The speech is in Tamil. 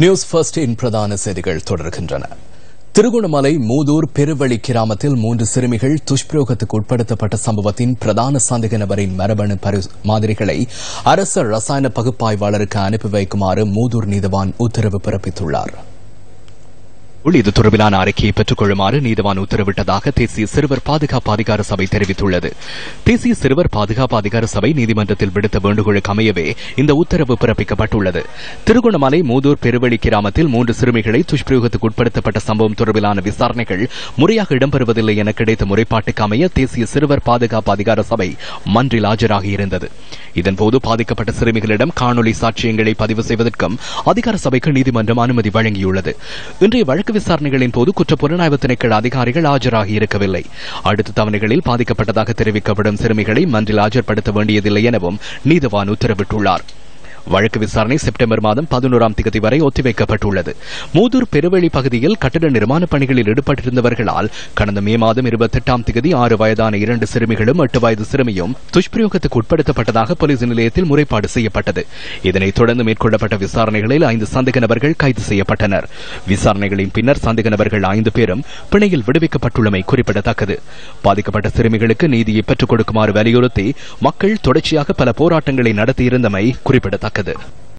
நியூஸ் ஃபர்ஸ்டின் பிரதான செய்திகள் தொடர்கின்றன. திருகோணமலை மூதூர் பெருவழி கிராமத்தில் மூன்று சிறுமிகள் துஷ்பிரயோகத்துக்கு உட்படுத்தப்பட்ட சம்பவத்தின் பிரதான சந்தேக நபரின் மரபணு மாதிரிகளை அரசு ரசாயன பகுப்பாய்வாளருக்கு அனுப்பி வைக்குமாறு மூதூர் நீதவான் உத்தரவு பிறப்பித்துள்ளார் இது தொடர்பிலான அறிக்கையை பெற்றுக் கொள்ளுமாறு நீதவான் உத்தரவிட்டதாக தேசிய சிறுவர் பாதுகாப்பு அதிகார சபை தெரிவித்துள்ளது. தேசிய சிறுவர் பாதுகாப்பு அதிகார சபை நீதிமன்றத்தில் விடுத்த வேண்டுகோளுக்கு அமையவே இந்த உத்தரவு பிறப்பிக்கப்பட்டுள்ளது. திருகோணமலை மூதூர் பெருவெளி கிராமத்தில் மூன்று சிறுமிகளை துஷ்பிரயோகத்துக்கு உட்படுத்தப்பட்ட சம்பவம் தொடர்பிலான விசாரணைகள் முறையாக இடம்பெறுவதில்லை என கிடைத்த முறைப்பாட்டுக்கு அமைய தேசிய சிறுவர் பாதுகாப்பு அதிகார சபை மன்றில் ஆஜராகியிருந்தது இதன்போது பாதிக்கப்பட்ட சிறுமிகளிடம் காணொலி சாட்சியங்களை பதிவு செய்வதற்கும் அதிகார சபைக்கு நீதிமன்றம் அனுமதி வழங்கியுள்ளது. இன்றைய வழக்கு விசாரணைகளின் போது குற்ற புலனாய்வு திணைக்கள அதிகாரிகள் ஆஜராகி இருக்கவில்லை. அடுத்த தவணைகளில் பாதிக்கப்பட்டதாக தெரிவிக்கப்படும் சிறுமிகளை மன்றில் ஆஜர்படுத்த வேண்டியதில்லை எனவும் நீதவான் உத்தரவிட்டுள்ளார். வழக்கு விசாரணை செப்டம்பர் மாதம் பதினோராம் தேதி வரை ஒத்திவைக்கப்பட்டுள்ளது. மூதூர் பெருவெளி பகுதியில் கட்டட நிர்மாணப் பணிகளில் ஈடுபட்டிருந்தவர்களால் கடந்த மே மாதம் இருபத்தெட்டாம் தேதி ஆறு வயதான இரண்டு சிறுமிகளும் எட்டு வயது சிறுமியும் துஷ்பிரயோகத்துக்கு உட்படுத்தப்பட்டதாக போலீஸ் நிலையத்தில் முறைப்பாடு செய்யப்பட்டது. இதனைத் தொடர்ந்து மேற்கொள்ளப்பட்ட விசாரணைகளில் ஐந்து சந்தேக நபர்கள் கைது செய்யப்பட்டனர். விசாரணைகளின் பின்னர் சந்தேக நபர்கள் ஐந்து பேரும் பிணையில் விடுவிக்கப்பட்டுள்ளமை குறிப்பிடத்தக்கது. பாதிக்கப்பட்ட சிறுமிகளுக்கு நீதியை பெற்றுக் கொடுக்குமாறு வலியுறுத்தி மக்கள் தொடர்ச்சியாக பல போராட்டங்களை நடத்தியிருந்தமை குறிப்பிடத்தக்கது. நடக்குது